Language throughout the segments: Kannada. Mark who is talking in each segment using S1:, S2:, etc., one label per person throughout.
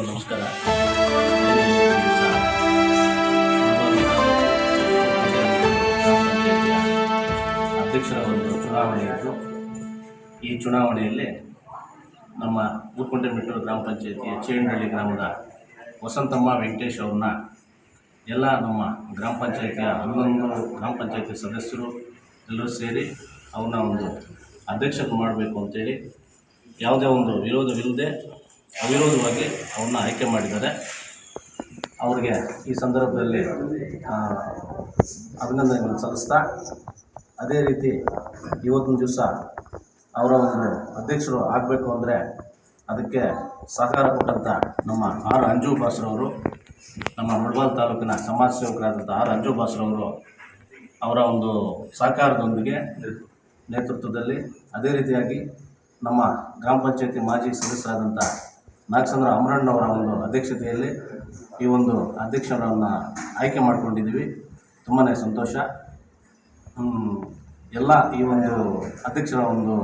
S1: ಎಲ್ರಿಗೂ ನಮಸ್ಕಾರ. ಅಧ್ಯಕ್ಷರ ಒಂದು ಚುನಾವಣೆ ಇತ್ತು ಈ ಚುನಾವಣೆಯಲ್ಲಿ ನಮ್ಮ ಊರ್ಕೊಂಡೆ ಮೆಟ್ಟೂರು ಗ್ರಾಮ ಪಂಚಾಯತಿಯ ಚೇಂಡಹಳ್ಳಿ ಗ್ರಾಮದ ವಸಂತಮ್ಮ ವೆಂಕಟೇಶ್ ಅವ್ರನ್ನ ಎಲ್ಲ ನಮ್ಮ ಗ್ರಾಮ ಪಂಚಾಯತಿಯ ಹನ್ನೊಂದು ಗ್ರಾಮ ಪಂಚಾಯತಿ ಸದಸ್ಯರು ಎಲ್ಲರೂ ಸೇರಿ ಅವ್ರನ್ನ ಒಂದು ಅಧ್ಯಕ್ಷರು ಮಾಡಬೇಕು ಅಂತೇಳಿ ಯಾವುದೇ ಒಂದು ವಿರೋಧವಿಲ್ಲದೆ ಅವಿರೋಧವಾಗಿ ಅವ್ರನ್ನ ಆಯ್ಕೆ ಮಾಡಿದ್ದಾರೆ. ಅವ್ರಿಗೆ ಈ ಸಂದರ್ಭದಲ್ಲಿ ಅಭಿನಂದನೆಗಳನ್ನು ಸಲ್ಲಿಸ್ತಾ, ಅದೇ ರೀತಿ ಇವತ್ತಿನ ದಿವಸ ಅವರ ಒಂದು ಅಧ್ಯಕ್ಷರು ಆಗಬೇಕು ಅಂದರೆ ಅದಕ್ಕೆ ಸಹಕಾರ ಕೊಟ್ಟಂಥ ನಮ್ಮ ಆರ್ ಅಂಜು ಬಾಸ್ರವರು ನಮ್ಮ ಮುಳಬಾಲ್ ತಾಲೂಕಿನ ಸಮಾಜ ಸೇವಕರಾದಂಥ ಆರ್ ಅಂಜು ಬಾಸ್ರವರು ಅವರ ಒಂದು ಸಹಕಾರದೊಂದಿಗೆ ನೇತೃತ್ವದಲ್ಲಿ ಅದೇ ರೀತಿಯಾಗಿ ನಮ್ಮ ಗ್ರಾಮ ಪಂಚಾಯತಿ ಮಾಜಿ ಸದಸ್ಯರಾದಂಥ ನಾಗಚಂದ್ರ ಅಮರಣ್ಣವರ ಒಂದು ಅಧ್ಯಕ್ಷತೆಯಲ್ಲಿ ಈ ಒಂದು ಅಧ್ಯಕ್ಷರನ್ನು ಆಯ್ಕೆ ಮಾಡಿಕೊಂಡಿದ್ದೀವಿ. ತುಂಬಾ ಸಂತೋಷ. ಎಲ್ಲ ಈ ಒಂದು ಅಧ್ಯಕ್ಷರ ಒಂದು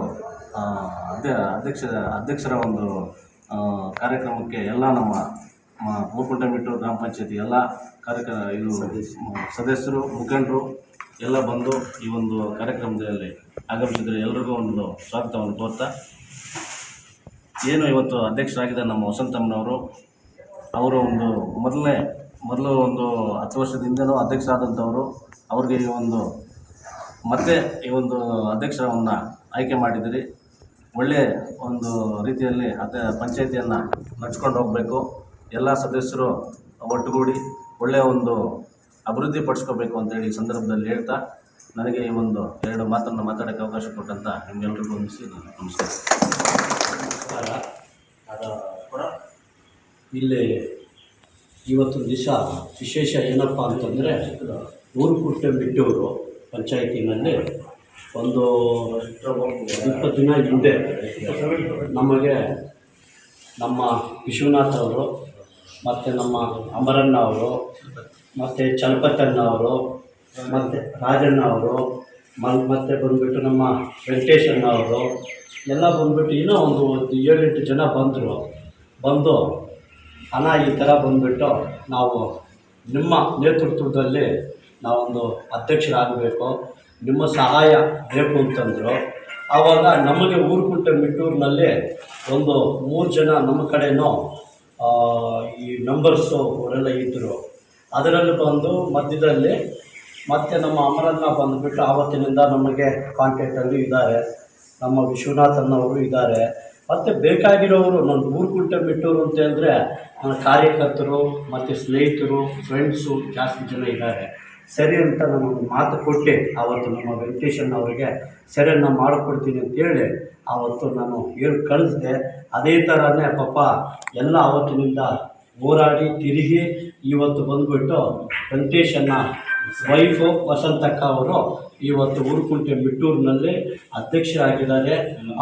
S1: ಅಧ್ಯ ಅಧ್ಯಕ್ಷ ಅಧ್ಯಕ್ಷರ ಒಂದು ಕಾರ್ಯಕ್ರಮಕ್ಕೆ ಎಲ್ಲ ನಮ್ಮ ಮೂರ್ಕುಂಟಮಿಟ್ಟು ಗ್ರಾಮ ಪಂಚಾಯತಿ ಎಲ್ಲ ಕಾರ್ಯಕ್ರಮ ಇದು, ಸದಸ್ಯರು, ಮುಖಂಡರು ಎಲ್ಲ ಬಂದು ಈ ಒಂದು ಕಾರ್ಯಕ್ರಮದಲ್ಲಿ ಆಗಮಿಸಿದರೆ ಎಲ್ರಿಗೂ ಒಂದು ಸ್ವಾಗತವನ್ನು ಕೋರ್ತಾ ಏನು ಇವತ್ತು ಅಧ್ಯಕ್ಷರಾಗಿದ್ದಾರೆ ನಮ್ಮ ವಸಂತಮ್ಮನವರು, ಅವರು ಒಂದು ಮೊದಲನೇ, ಮೊದಲು ಒಂದು ಹತ್ತು ವರ್ಷದ ಅಧ್ಯಕ್ಷ ಅಧ್ಯಕ್ಷರಾದಂಥವರು. ಅವ್ರಿಗೆ ಈ ಒಂದು ಮತ್ತೆ ಈ ಒಂದು ಅಧ್ಯಕ್ಷರವನ್ನು ಆಯ್ಕೆ ಮಾಡಿದಿರಿ ಒಳ್ಳೆಯ ಒಂದು ರೀತಿಯಲ್ಲಿ ಅದ ಪಂಚಾಯಿತಿಯನ್ನು ನಡ್ಸ್ಕೊಂಡು ಹೋಗಬೇಕು. ಎಲ್ಲ ಸದಸ್ಯರು ಒಟ್ಟುಗೂಡಿ ಒಳ್ಳೆಯ ಒಂದು ಅಭಿವೃದ್ಧಿ ಪಡಿಸ್ಕೋಬೇಕು ಅಂತೇಳಿ ಈ ಸಂದರ್ಭದಲ್ಲಿ ಹೇಳ್ತಾ ನನಗೆ ಒಂದು ಎರಡು ಮಾತನ್ನು ಮಾತಾಡೋಕ್ಕೆ ಅವಕಾಶ ಕೊಟ್ಟಂತ ನಿಮ್ಗೆಲ್ರಿಗೂ ಹೊಂದಿಸಿ ನಮಸ್ಕಾರ.
S2: ನಮಸ್ಕಾರ. ಇಲ್ಲಿ ಇವತ್ತು ದಿವಸ ವಿಶೇಷ ಏನಪ್ಪ ಅಂತಂದರೆ ಊರು ಕುಟ್ಟೆ ಬಿಟ್ಟವರು ಪಂಚಾಯತಿನಲ್ಲಿ. ಒಂದು ಇಪ್ಪತ್ತು ದಿನ ಹಿಂದೆ ನಮಗೆ ನಮ್ಮ ವಿಶ್ವನಾಥ್ ಅವರು, ಮತ್ತು ನಮ್ಮ ಅಮರಣ್ಣ ಅವರು, ಮತ್ತು ಚಲಪತಣ್ಣ ಅವರು ಮತ್ತು ರಾಜಣ್ಣ ಅವರು ಮತ್ತೆ ಬಂದುಬಿಟ್ಟು ನಮ್ಮ ವೆಂಕಟೇಶಣ್ಣ ಅವರು ಎಲ್ಲ ಬಂದುಬಿಟ್ಟು ಇನ್ನೂ ಒಂದು ಒಂದು ಏಳೆಂಟು ಜನ ಬಂದರು. ಬಂದು ಹಣ ಈ ಥರ ಬಂದುಬಿಟ್ಟು ನಾವು ನಿಮ್ಮ ನೇತೃತ್ವದಲ್ಲಿ ನಾವೊಂದು ಅಧ್ಯಕ್ಷರಾಗಬೇಕು, ನಿಮ್ಮ ಸಹಾಯ ಬೇಕು ಅಂತಂದರು. ಆವಾಗ ನಮಗೆ ಊರುಕುಂಟೆ ಮಿಟ್ಟೂರಿನಲ್ಲಿ ಒಂದು ಮೂರು ಜನ ನಮ್ಮ ಕಡೆಯೂ ಈ ನಂಬರ್ಸು ಅವರೆಲ್ಲ ಇದ್ದರು ಅದರಲ್ಲಿ ಬಂದು ಮಧ್ಯದಲ್ಲಿ ಮತ್ತು ನಮ್ಮ ಅಮರನ್ನ ಬಂದುಬಿಟ್ಟು ಆವತ್ತಿನಿಂದ ನಮಗೆ ಕಾಂಟ್ಯಾಕ್ಟಲ್ಲಿ ಇದ್ದಾರೆ. ನಮ್ಮ ವಿಶ್ವನಾಥನ್ನವರು ಇದ್ದಾರೆ. ಮತ್ತು ಬೇಕಾಗಿರೋರು ನನ್ನ ಮೂರು ಕುಂಟೆ ಬಿಟ್ಟವರು ಅಂತ ಅಂದರೆ ನನ್ನ ಕಾರ್ಯಕರ್ತರು ಮತ್ತು ಸ್ನೇಹಿತರು ಫ್ರೆಂಡ್ಸು ಜಾಸ್ತಿ ಜನ ಇದ್ದಾರೆ. ಸರಿ ಅಂತ ನಮಗೆ ಮಾತು ಕೊಟ್ಟು ಆವತ್ತು ನಮ್ಮ ವೆಂಕಟೇಶನ್ ಅವರಿಗೆ ಸರಿ ನಾನು ಮಾಡಿಕೊಡ್ತೀನಿ ಅಂತೇಳಿ ಆವತ್ತು ನಾನು ಹೇಳಿ, ಕಳಿಸಿದೆ. ಅದೇ ಥರನೇ ಪಾಪ ಎಲ್ಲ ಆವತ್ತಿನಿಂದ ಹೋರಾಡಿ ತಿರುಗಿ ಇವತ್ತು ಬಂದುಬಿಟ್ಟು ವೆಂಕಟೇಶನ್ನ ವೈಫು ವಸಂತಕ್ಕ ಅವರು ಇವತ್ತು ಊರುಕುಂಟೆ ಮಿಟ್ಟೂರಿನಲ್ಲಿ ಅಧ್ಯಕ್ಷರಾಗಿದ್ದಾರೆ.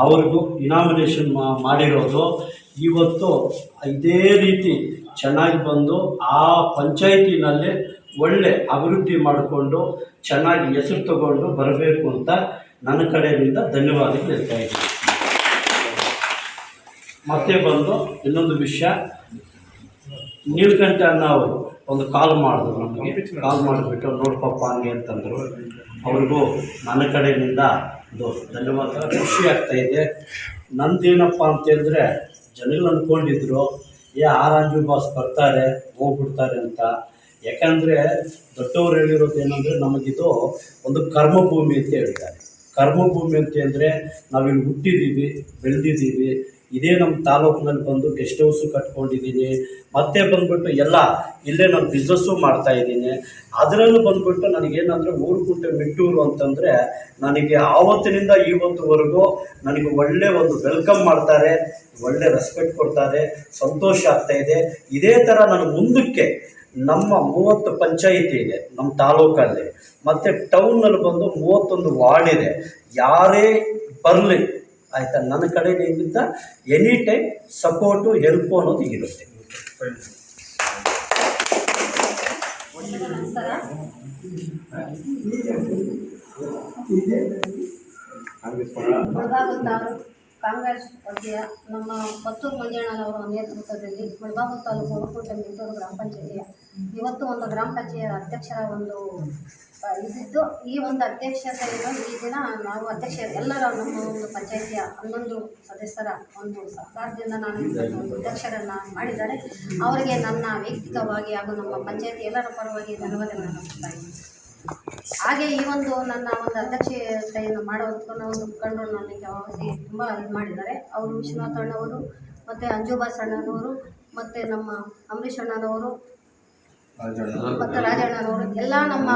S2: ಅವ್ರಿಗೂ ಇನಾಮಿನೇಷನ್ ಮಾಡಿರೋದು. ಇವತ್ತು ಇದೇ ರೀತಿ ಚೆನ್ನಾಗಿ ಬಂದು ಆ ಪಂಚಾಯಿತಿನಲ್ಲಿ ಒಳ್ಳೆ ಅಭಿವೃದ್ಧಿ ಮಾಡಿಕೊಂಡು ಚೆನ್ನಾಗಿ ಹೆಸರು ತಗೊಂಡು ಬರಬೇಕು ಅಂತ ನನ್ನ ಕಡೆಯಿಂದ ಧನ್ಯವಾದ ಹೇಳ್ತಾ ಇದ್ದೀನಿ. ಮತ್ತೆ ಬಂದು ಇನ್ನೊಂದು ವಿಷಯ. ನೀಲಕಂಠ ನಾವು ಒಂದು ಕಾಲ್ ಮಾಡಿದ್ರು ನಮಗೆ. ಕಾಲ್ ಮಾಡಿಬಿಟ್ಟು ನೋಡ್ಪಪ್ಪ ಹಂಗೆ ಅಂತಂದರು. ಅವ್ರಿಗೂ ನನ್ನ ಕಡೆಯಿಂದ ಒಂದು ಧನ್ಯವಾದ. ಖುಷಿ ಆಗ್ತಾ ಇದೆ. ನಂದೇನಪ್ಪ ಅಂತಂದರೆ ಜನಗಳು ಅಂದ್ಕೊಂಡಿದ್ರು ಏ ಆರಾಂಜು ಬಾಸ್ ಬರ್ತಾರೆ, ಹೋಗ್ಬಿಡ್ತಾರೆ ಅಂತ. ಯಾಕಂದರೆ ದೊಡ್ಡವರು ಹೇಳಿರೋದು ಏನಂದರೆ, ನಮಗಿದು ಒಂದು ಕರ್ಮಭೂಮಿ ಅಂತ ಹೇಳ್ತಾರೆ. ಕರ್ಮಭೂಮಿ ಅಂತಂದರೆ ನಾವು ನಾವಿಲ್ಲಿ ಹುಟ್ಟಿದ್ದೀವಿ ಬೆಳೆದಿದ್ದೀವಿ ಇದೇ ನಮ್ಮ ತಾಲೂಕಿನಲ್ಲಿ ಬಂದು ಗೆಸ್ಟ್ ಹೌಸು ಕಟ್ಕೊಂಡಿದ್ದೀನಿ. ಮತ್ತೆ ಬಂದ್ಬಿಟ್ಟು ಎಲ್ಲ ಇಲ್ಲೇ ನಾನು ಬಿಸ್ನೆಸ್ಸು ಮಾಡ್ತಾಯಿದ್ದೀನಿ ಅದರಲ್ಲೂ ಬಂದ್ಬಿಟ್ಟು ನನಗೇನಂದರೆ ಊರುಗುಂಟೆ ಮಿಟ್ಟೂರು ಅಂತಂದರೆ ನನಗೆ ಆವತ್ತಿನಿಂದ ಇವತ್ತುವರೆಗೂ ನನಗೆ ಒಳ್ಳೆ ಒಂದು ವೆಲ್ಕಮ್ ಮಾಡ್ತಾರೆ, ಒಳ್ಳೆ ರೆಸ್ಪೆಕ್ಟ್ ಕೊಡ್ತಾರೆ, ಸಂತೋಷ ಆಗ್ತಾ ಇದೆ. ಇದೇ ಥರ ನಾನು ಮುಂದಕ್ಕೆ ನಮ್ಮ ಮೂವತ್ತು ಪಂಚಾಯಿತಿ ಇದೆ ನಮ್ಮ ತಾಲೂಕಲ್ಲಿ. ಮತ್ತು ಟೌನಲ್ಲಿ ಬಂದು ಮೂವತ್ತೊಂದು ವಾರ್ಡ್ ಇದೆ. ಯಾರೇ ಬರಲಿ ಆಯಿತಾ? ನನ್ನ ಕಡೆ ಕಡೆಯಿಂದ ಎನಿ ಟೈಮ್ ಸಪೋರ್ಟು ಹೆಲ್ಪು ಅನ್ನೋದು ಇರುತ್ತೆ.
S3: ಕಾಂಗ್ರೆಸ್ ಪಕ್ಷ ನಮ್ಮ ಪತ್ತೂರು ಮಂಜಣ್ಣನವರ ನೇತೃತ್ವದಲ್ಲಿ ಮುಳಬಾಗು ತಾಲೂಕು ಒಕ್ಕೂಟ ಮಿಂಟೂರು ಗ್ರಾಮ ಪಂಚಾಯತಿಯ ಇವತ್ತು ಒಂದು ಗ್ರಾಮ ಪಂಚಾಯತ್ ಅಧ್ಯಕ್ಷರ ಒಂದು ಇದ್ದಿದ್ದು ಇದಿದ್ದು. ಈ ಒಂದು ಅಧ್ಯಕ್ಷತೆಯನ್ನು ಈ ದಿನ ನಾವು ಅಧ್ಯಕ್ಷ, ಎಲ್ಲರ ನಮ್ಮ ಒಂದು ಪಂಚಾಯಿತಿಯ ಹನ್ನೊಂದು ಸದಸ್ಯರ ಒಂದು ಸರ್ಕಾರದಿಂದ ನಾನು ಒಂದು ಅಧ್ಯಕ್ಷರನ್ನು ಮಾಡಿದ್ದಾರೆ. ಅವರಿಗೆ ನನ್ನ ವೈಯಕ್ತಿಕವಾಗಿ ಹಾಗೂ ನಮ್ಮ ಪಂಚಾಯಿತಿ ಎಲ್ಲರ ಪರವಾಗಿ ಧನ್ಯವಾದಗಳನ್ನು ಕೊಡ್ತಾ ಹಾಗೆ ಈ ಒಂದು ನನ್ನ ಒಂದು ಅಧ್ಯಕ್ಷತೆಯನ್ನು ಮಾಡೋದಕ್ಕೂ ಒಂದು ಮುಖಂಡರು ನನಗೆ ಯಾವಾಗಲೂ ತುಂಬ ಇದು ಮಾಡಿದ್ದಾರೆ. ಅವರು ವಿಶ್ವನಾಥ್ ಅಣ್ಣವರು ಮತ್ತು ಅಂಜುಬಾ ಸಣ್ಣನವರು ಮತ್ತು ನಮ್ಮ ಅಂಬರೀಷ್ ಅಣ್ಣನವರು ಮತ್ತು ರಾಜಣ್ಣನವರು ಎಲ್ಲ ನಮ್ಮ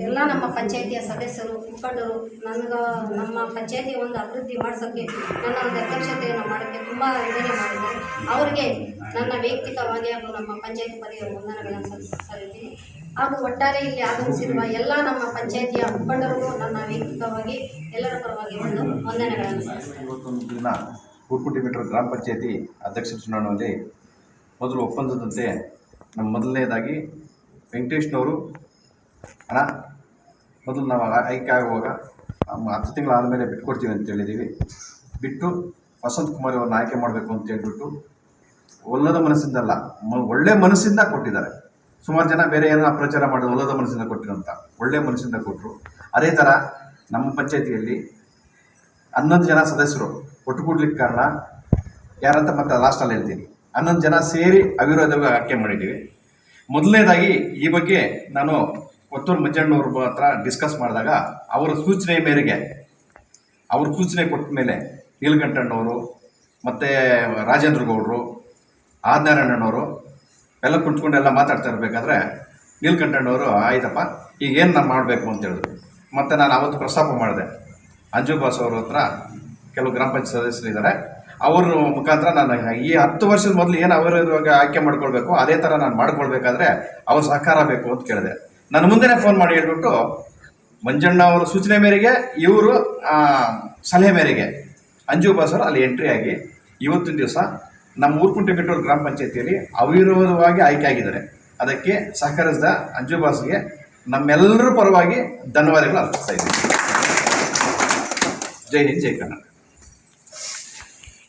S3: ಎಲ್ಲ ನಮ್ಮ ಪಂಚಾಯಿತಿಯ ಸದಸ್ಯರು ಮುಖಂಡರು ನನಗೆ ನಮ್ಮ ಪಂಚಾಯಿತಿ ಒಂದು ಅಭಿವೃದ್ಧಿ ಮಾಡಿಸೋಕ್ಕೆ ನನ್ನ ಒಂದು ಅಧ್ಯಕ್ಷತೆಯನ್ನು ಮಾಡೋಕ್ಕೆ ತುಂಬ ಇದನ್ನೇ ಮಾಡಿದ್ದಾರೆ. ಅವರಿಗೆ ನನ್ನ ವೈಯಕ್ತಿಕವಾಗಿ ಹಾಗೂ ನಮ್ಮ ಪಂಚಾಯತಿ ಪದವಿಯ ವಂದನೆಗಳನ್ನು ಸಲ್ಲಿಸ್- ಸಲ್ಲಿಸ್ತೀನಿ ಹಾಗೂ ಒಟ್ಟಾರೆ ಇಲ್ಲಿ ಆಗಮಿಸಿರುವ ಎಲ್ಲ ನಮ್ಮ ಪಂಚಾಯಿತಿಯ ಮುಖಂಡರಿಗೂ ನನ್ನ ವೈಯಕ್ತಿಕವಾಗಿ ಎಲ್ಲರ ಪರವಾಗಿ ಒಂದು ವಂದನೆಗಳನ್ನು ಸಲ್ಲಿಸ್ತೀನಿ
S4: ದಿನ ಮೀಟರ್ ಗ್ರಾಮ ಪಂಚಾಯತಿ ಅಧ್ಯಕ್ಷ ಚುನಾವಣೆಯಲ್ಲಿ ಮೊದಲು ಒಪ್ಪಂದದಂತೆ ಮೊದಲನೇದಾಗಿ ವೆಂಕಟೇಶ್ನವರು ಹಣ ಮೊದಲು ನಾವು ಐಕ್ಯ ಆಗುವಾಗ ಹತ್ತು ತಿಂಗಳು ಆದಮೇಲೆ ಬಿಟ್ಕೊಡ್ತೀವಿ ಅಂತ ಹೇಳಿದ್ದೀವಿ. ಬಿಟ್ಟು ವಸಂತ್ ಕುಮಾರ್ ಅವ್ರನ್ನ ಆಯ್ಕೆ ಮಾಡಬೇಕು ಅಂತ ಹೇಳ್ಬಿಟ್ಟು ಒಲ್ಲದ ಮನಸ್ಸಿಂದಲ್ಲ ಒಳ್ಳೆ ಮನಸ್ಸಿಂದ ಕೊಟ್ಟಿದ್ದಾರೆ. ಸುಮಾರು ಜನ ಬೇರೆ ಏನೋ ಅಪ್ರಚಾರ ಮಾಡಿದ್ರು, ಒಲ್ಲದ ಮನಸ್ಸಿಂದ ಕೊಟ್ಟಿರೋಂಥ ಒಳ್ಳೆ ಮನಸ್ಸಿಂದ ಕೊಟ್ಟರು. ಅದೇ ಥರ ನಮ್ಮ ಪಂಚಾಯತಿಯಲ್ಲಿ ಹನ್ನೊಂದು ಜನ ಸದಸ್ಯರು, ಒಟ್ಟುಗೂಡ್ಲಿಕ್ಕೆ ಕಾರಣ ಯಾರಂತ ಮತ್ತೆ ಲಾಸ್ಟಲ್ಲಿ ಹೇಳ್ತೀನಿ. ಹನ್ನೊಂದು ಜನ ಸೇರಿ ಅವಿರೋಧವಾಗಿ ಆಯ್ಕೆ ಮಾಡಿದ್ದೀವಿ. ಮೊದಲನೇದಾಗಿ ಈ ಬಗ್ಗೆ ನಾನು ಕೊತ್ತೂರು ಮಂಜಣ್ಣವ್ರ ಹತ್ರ ಡಿಸ್ಕಸ್ ಮಾಡಿದಾಗ ಅವರ ಸೂಚನೆ ಮೇರೆಗೆ, ಅವ್ರ ಸೂಚನೆ ಕೊಟ್ಟ ಮೇಲೆ ನೀಲಕಂಠಣ್ಣವರು ಮತ್ತು ರಾಜೇಂದ್ರ ಗೌಡರು ಆದಿನಾರಾಯಣನವರು ಎಲ್ಲ ಕುಂತ್ಕೊಂಡು ಎಲ್ಲ ಮಾತಾಡ್ತಾ ಇರಬೇಕಾದ್ರೆ ನೀಲಕಂಠಣ್ಣವರು, ಆಯ್ತಪ್ಪ, ಈಗ ಏನು ನಾನು ಮಾಡಬೇಕು? ಅಂತ ಹೇಳಿದ್ರು. ಮತ್ತು ನಾನು ಅವತ್ತು ಪ್ರಸ್ತಾಪ ಮಾಡಿದೆ. ಅಂಜು ಬಾಸ್ ಅವ್ರ ಹತ್ರ ಕೆಲವು ಗ್ರಾಮ ಪಂಚಾಯತ್ ಸದಸ್ಯರು ಇದ್ದಾರೆ ಅವ್ರ ಮುಖಾಂತರ ನಾನು ಈ ಹತ್ತು ವರ್ಷದ ಮೊದಲು ಏನು ಅವರು ಇವಾಗ ಆಯ್ಕೆ ಮಾಡ್ಕೊಳ್ಬೇಕು, ಅದೇ ಥರ ನಾನು ಮಾಡ್ಕೊಳ್ಬೇಕಾದ್ರೆ ಅವ್ರ ಸಹಕಾರ ಬೇಕು ಅಂತ ಕೇಳಿದೆ. ನಾನು ಮುಂದೆನೇ ಫೋನ್ ಮಾಡಿ ಹೇಳ್ಬಿಟ್ಟು, ಮಂಜಣ್ಣ ಅವರ ಸೂಚನೆ ಮೇರೆಗೆ ಇವರು ಸಲಹೆ ಮೇರೆಗೆ ಅಂಜು ಬಾಸರು ಅಲ್ಲಿ ಎಂಟ್ರಿ ಆಗಿ ಇವತ್ತಿನ ದಿವಸ ನಮ್ಮ ಊರ್ಕುಂಟೆ ಬೆಟ್ಟೂರು ಗ್ರಾಮ ಪಂಚಾಯತಿಯಲ್ಲಿ ಅವಿರೋಧವಾಗಿ ಆಯ್ಕೆ ಆಗಿದ್ದಾರೆ. ಅದಕ್ಕೆ ಸಹಕರಿಸಿದ ಅಂಜು ಬಾಸ್ಗೆ ನಮ್ಮೆಲ್ಲರ ಪರವಾಗಿ ಧನ್ಯವಾದಗಳು ಅರ್ಪಿಸ್ತಾ ಇದ್ದೀನಿ. ಜೈ ಹಿಂದ್, ಜೈ ಕನ್ನಡ